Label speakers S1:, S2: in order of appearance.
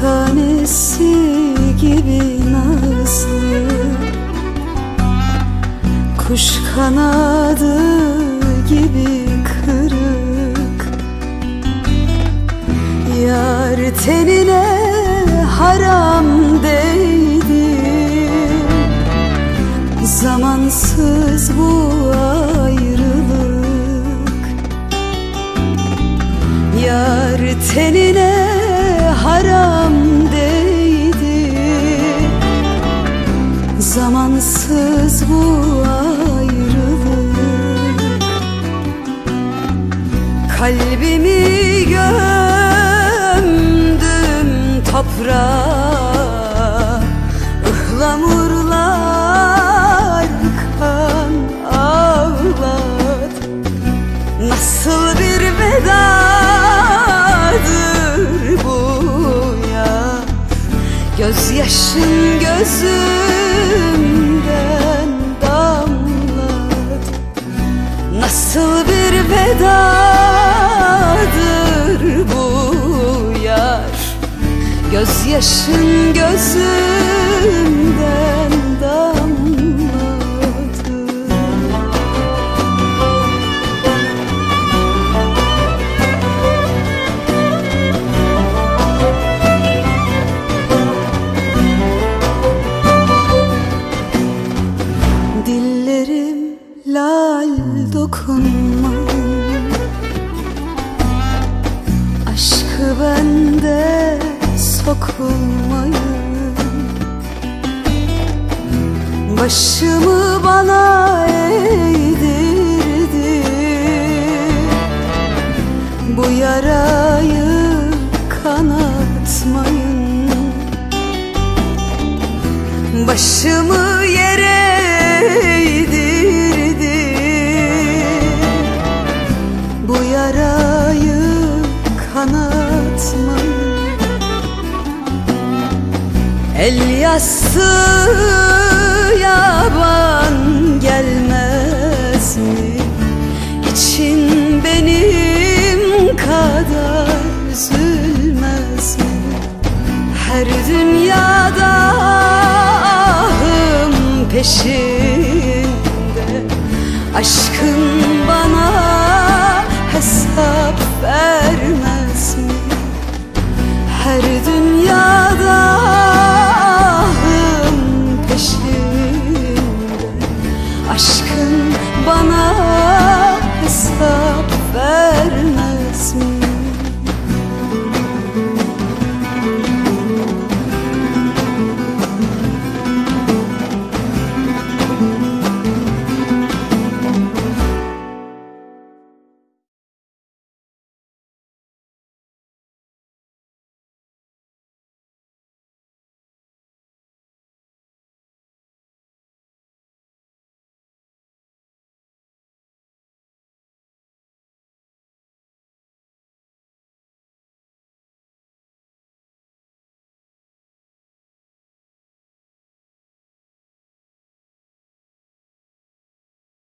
S1: tanesi gibi nazlı. Kuş kanadı gibi kırık. Yar tenine haram değdi. Zamansız bu ayrılık. Yar tenine Zamansız bu ayrılık. Kalbimi gömdüm toprağa. Ihlamurlar kan ağlat Nasıl bir vedadır bu ya? Gözyaşın gözümden damlat Nasıl bir vedadır bu yar? Gözyaşın gözümden lal dokunmayın Aşkı bende sokulmayın. Başımı bana eğdirdi. Bu yarayı kanatmayın. Başımı kanatmayın El yassı yaban gelmez mi? İçin benim kadar üzülmez mi? Her dünyada ahım peşinde